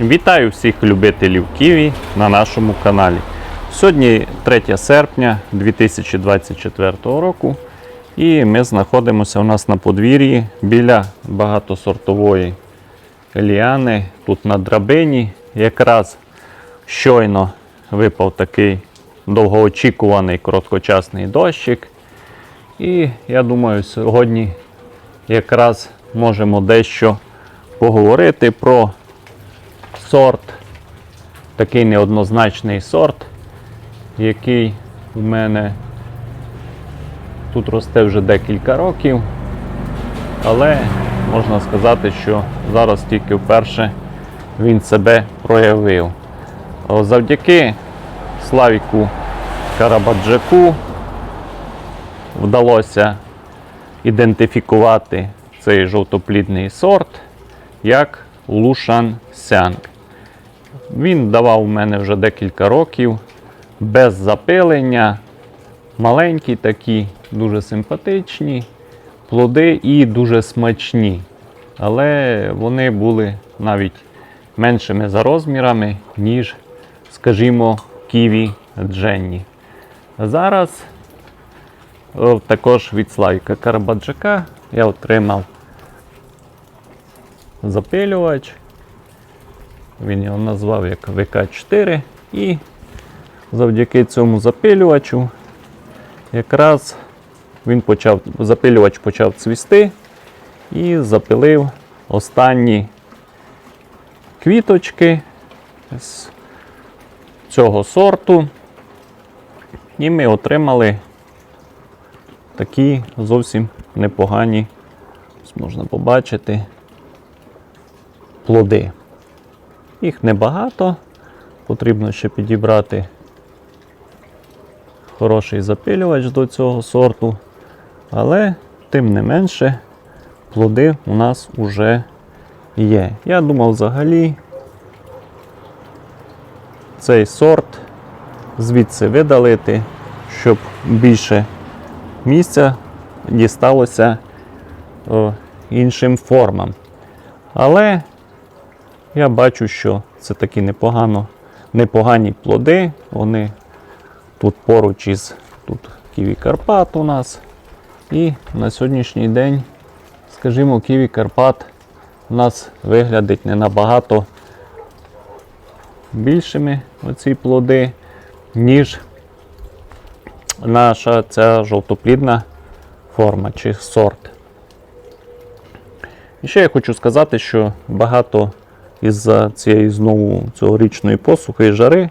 Вітаю всіх любителів Ківі на нашому каналі. Сьогодні 3 серпня 2024 року. І ми знаходимося у нас на подвір'ї біля багатосортової ліани. Тут на драбині. Якраз щойно випав такий довгоочікуваний короткочасний дощик. І я думаю, сьогодні якраз можемо дещо поговорити про сорт, такий неоднозначний сорт, який у мене тут росте вже декілька років, але можна сказати, що зараз тільки вперше він себе проявив. Завдяки Славіку Карабаджаку вдалося ідентифікувати цей жовтоплідний сорт як Лушан Сянг. Він давав у мене вже декілька років без запилення. Маленькі такі, дуже симпатичні, плоди і дуже смачні. Але вони були навіть меншими за розмірами, ніж, скажімо, ківі Дженні. Зараз також від Славіка Карабаджака я отримав запилювач. Він його назвав як ВК4 і завдяки цьому запилювачу якраз він почав, запилювач почав цвісти і запилив останні квіточки з цього сорту. І ми отримали такі зовсім непогані, можна побачити, плоди. Їх небагато, потрібно ще підібрати хороший запилювач до цього сорту, але тим не менше плоди у нас вже є. Я думав взагалі цей сорт звідси видалити, щоб більше місця дісталося о, іншим формам. Але я бачу, що це такі непогано, непогані плоди. Вони тут поруч із тут Ківі Карпат у нас. І на сьогоднішній день, скажімо, Ківі Карпат у нас виглядить не набагато більшими оці плоди, ніж наша ця жовтоплідна форма чи сорт. І ще я хочу сказати, що багато із-за цієї знову цьогорічної посухи і жари.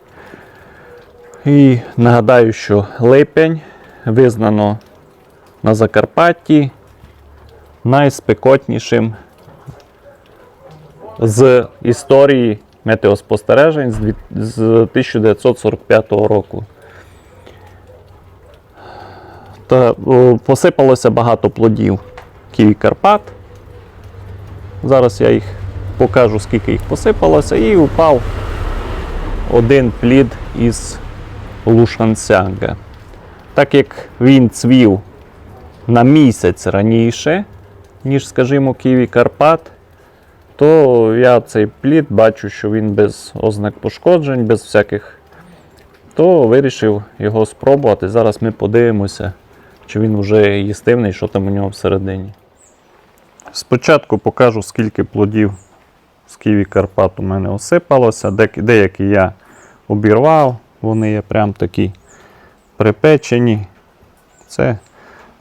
І нагадаю, що липень визнано на Закарпатті найспекотнішим з історії метеоспостережень з 1945 року. Та посипалося багато плодів Ківі Карпат. Зараз я їх покажу, скільки їх посипалося, і упав один плід із Лушансянга. Так як він цвів на місяць раніше, ніж, скажімо, Ківі Карпат, то я цей плід бачу, що він без ознак пошкоджень, без всяких, то вирішив його спробувати. Зараз ми подивимося, чи він вже їстивний, що там у нього всередині. Спочатку покажу, скільки плодів з Ківі Карпат у мене осипалося. Деякі я обірвав, вони є прям такі припечені. Це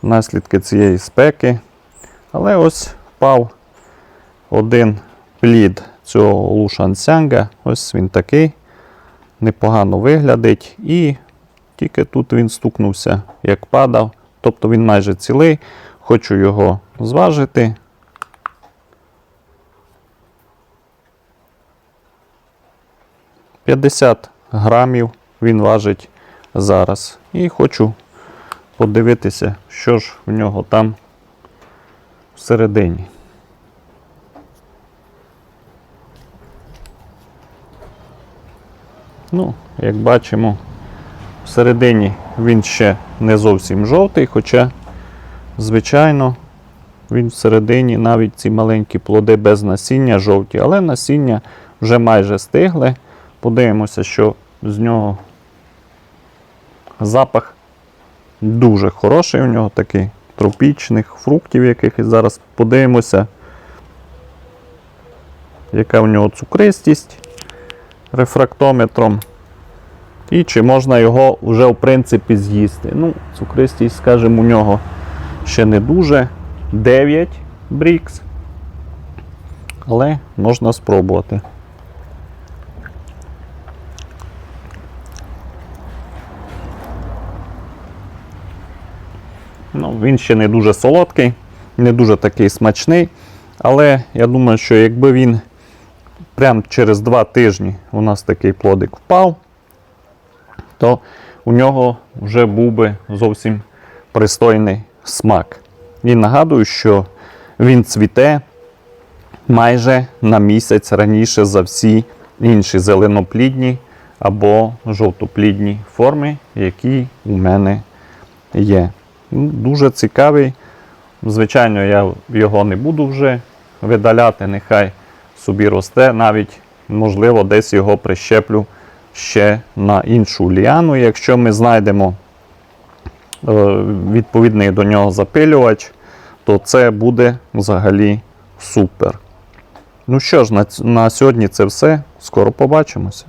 наслідки цієї спеки. Але ось впав один плід цього лушансянга. Ось він такий. Непогано виглядить. І тільки тут він стукнувся, як падав. Тобто він майже цілий. Хочу його зважити. П'ятдесят грамів він важить зараз. І хочу подивитися, що ж в нього там всередині. Ну, як бачимо, всередині він ще не зовсім жовтий, хоча, звичайно, він всередині навіть ці маленькі плоди без насіння жовті, але насіння вже майже стигли. Подивимося, що з нього запах дуже хороший у нього такий тропічних фруктів якихось. Зараз подивимося, яка у нього цукристість рефрактометром. І чи можна його вже в принципі з'їсти. Ну, цукристість, скажімо, у нього ще не дуже. 9 брікс. Але можна спробувати. Ну, він ще не дуже солодкий, не дуже такий смачний. Але я думаю, що якби він прямо через 2 тижні у нас такий плодик впав, то у нього вже був би зовсім пристойний смак. І нагадую, що він цвіте майже на місяць раніше за всі інші зеленоплідні або жовтоплідні форми, які у мене є. Ну, Дуже цікавий. Звичайно, я його не буду вже видаляти, нехай собі росте. Навіть, можливо, десь його прищеплю ще на іншу ліану, якщо ми знайдемо е, відповідний до нього запилювач, то це буде взагалі супер. Ну що ж, на сьогодні це все. Скоро побачимося.